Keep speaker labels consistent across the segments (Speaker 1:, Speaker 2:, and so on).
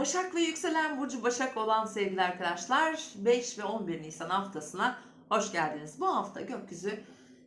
Speaker 1: Başak ve yükselen burcu Başak olan sevgili arkadaşlar 5 ve 11 Nisan haftasına hoş geldiniz. Bu hafta gökyüzü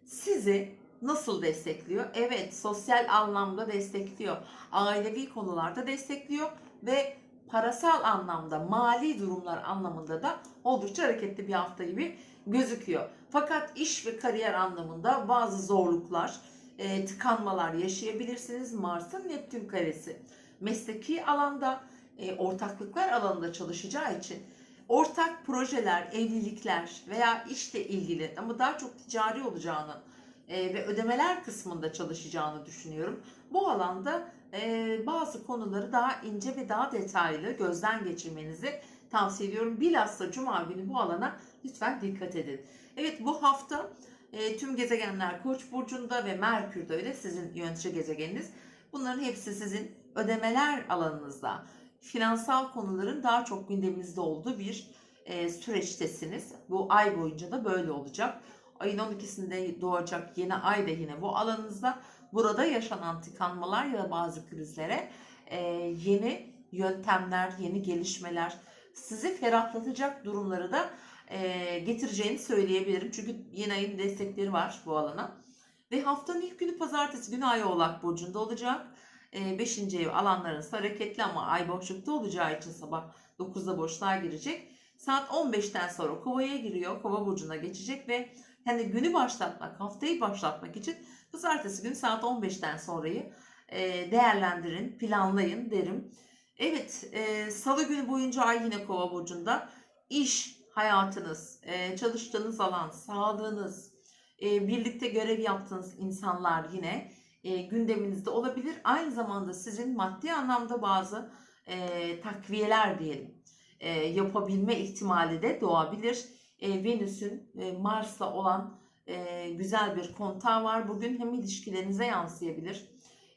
Speaker 1: sizi nasıl destekliyor? Evet sosyal anlamda destekliyor. Ailevi konularda destekliyor ve parasal anlamda mali durumlar anlamında da oldukça hareketli bir hafta gibi gözüküyor. Fakat iş ve kariyer anlamında bazı zorluklar, e, tıkanmalar yaşayabilirsiniz. Mars'ın Neptün karesi mesleki alanda e, ortaklıklar alanında çalışacağı için ortak projeler, evlilikler veya işle ilgili ama daha çok ticari olacağını e, ve ödemeler kısmında çalışacağını düşünüyorum. Bu alanda e, bazı konuları daha ince ve daha detaylı gözden geçirmenizi tavsiye ediyorum. Bilhassa Cuma günü bu alana lütfen dikkat edin. Evet bu hafta e, tüm gezegenler Koç burcunda ve Merkür de öyle sizin yönetici gezegeniniz. Bunların hepsi sizin ödemeler alanınızda, finansal konuların daha çok gündeminizde olduğu bir e, süreçtesiniz. Bu ay boyunca da böyle olacak. Ayın 12'sinde doğacak yeni ay da yine bu alanınızda. Burada yaşanan tıkanmalar ya da bazı krizlere e, yeni yöntemler, yeni gelişmeler, sizi ferahlatacak durumları da e, getireceğini söyleyebilirim. Çünkü yeni ayın destekleri var bu alana. Ve haftanın ilk günü pazartesi günü ay oğlak burcunda olacak. 5. ev alanlarınız hareketli ama ay boşlukta olacağı için sabah 9'da boşluğa girecek. Saat 15'ten sonra kovaya giriyor. Kova burcuna geçecek ve hani günü başlatmak, haftayı başlatmak için pazartesi günü saat 15'ten sonrayı e, değerlendirin, planlayın derim. Evet, e, salı günü boyunca ay yine kova burcunda. İş, hayatınız, e, çalıştığınız alan, sağlığınız, birlikte görev yaptığınız insanlar yine e, gündeminizde olabilir. Aynı zamanda sizin maddi anlamda bazı e, takviyeler diyelim e, yapabilme ihtimali de doğabilir. E, Venüs'ün e, Mars'la olan e, güzel bir kontağı var. Bugün hem ilişkilerinize yansıyabilir.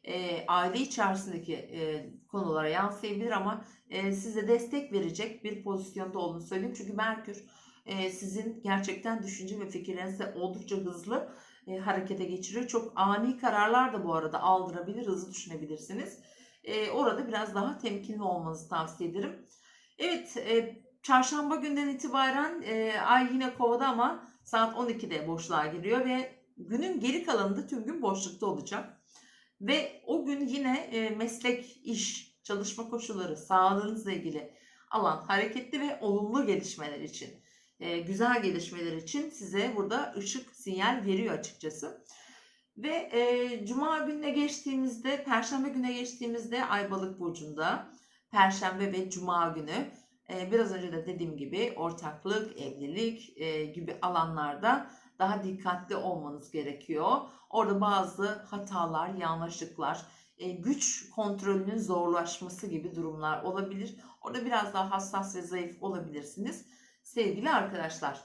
Speaker 1: E, aile içerisindeki e, konulara yansıyabilir ama e, size destek verecek bir pozisyonda olduğunu söyleyeyim. Çünkü Merkür e, sizin gerçekten düşünce ve fikirlerinizi oldukça hızlı e, harekete geçiriyor. Çok ani kararlar da bu arada aldırabilir, hızlı düşünebilirsiniz. E, orada biraz daha temkinli olmanızı tavsiye ederim. Evet, e, çarşamba günden itibaren e, ay yine kovada ama saat 12'de boşluğa giriyor ve günün geri kalanında tüm gün boşlukta olacak. Ve o gün yine e, meslek, iş, çalışma koşulları, sağlığınızla ilgili alan hareketli ve olumlu gelişmeler için e, güzel gelişmeler için size burada ışık sinyal veriyor açıkçası. Ve e, Cuma gününe geçtiğimizde, Perşembe güne geçtiğimizde Ay Balık burcunda, Perşembe ve Cuma günü e, biraz önce de dediğim gibi ortaklık, evlilik e, gibi alanlarda daha dikkatli olmanız gerekiyor. Orada bazı hatalar, yanlışlıklar, e, güç kontrolünün zorlaşması gibi durumlar olabilir. Orada biraz daha hassas ve zayıf olabilirsiniz sevgili arkadaşlar.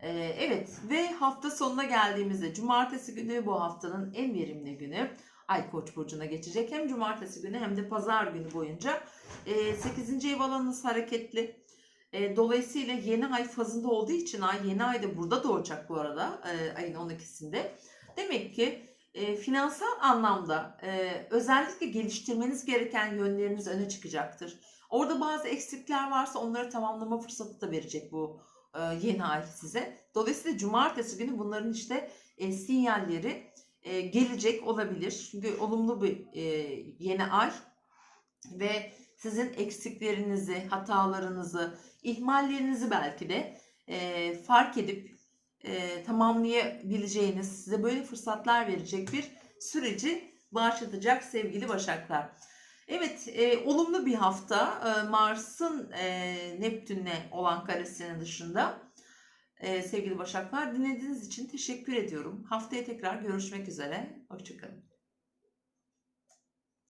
Speaker 1: Ee, evet ve hafta sonuna geldiğimizde cumartesi günü bu haftanın en verimli günü. Ay Koç burcuna geçecek. Hem cumartesi günü hem de pazar günü boyunca e, 8. ev alanınız hareketli. E, dolayısıyla yeni ay fazında olduğu için ay yeni ayda burada doğacak bu arada e, ayın 12'sinde. Demek ki e, finansal anlamda e, özellikle geliştirmeniz gereken yönleriniz öne çıkacaktır. Orada bazı eksikler varsa onları tamamlama fırsatı da verecek bu e, yeni ay size. Dolayısıyla cumartesi günü bunların işte e, sinyalleri e, gelecek olabilir. Çünkü olumlu bir e, yeni ay ve sizin eksiklerinizi, hatalarınızı, ihmallerinizi belki de e, fark edip e, tamamlayabileceğiniz, size böyle fırsatlar verecek bir süreci başlatacak sevgili Başaklar. Evet, e, olumlu bir hafta. E, Mars'ın e, Neptün'le olan karesinin dışında. E, sevgili Başaklar, dinlediğiniz için teşekkür ediyorum. Haftaya tekrar görüşmek üzere. Hoşçakalın.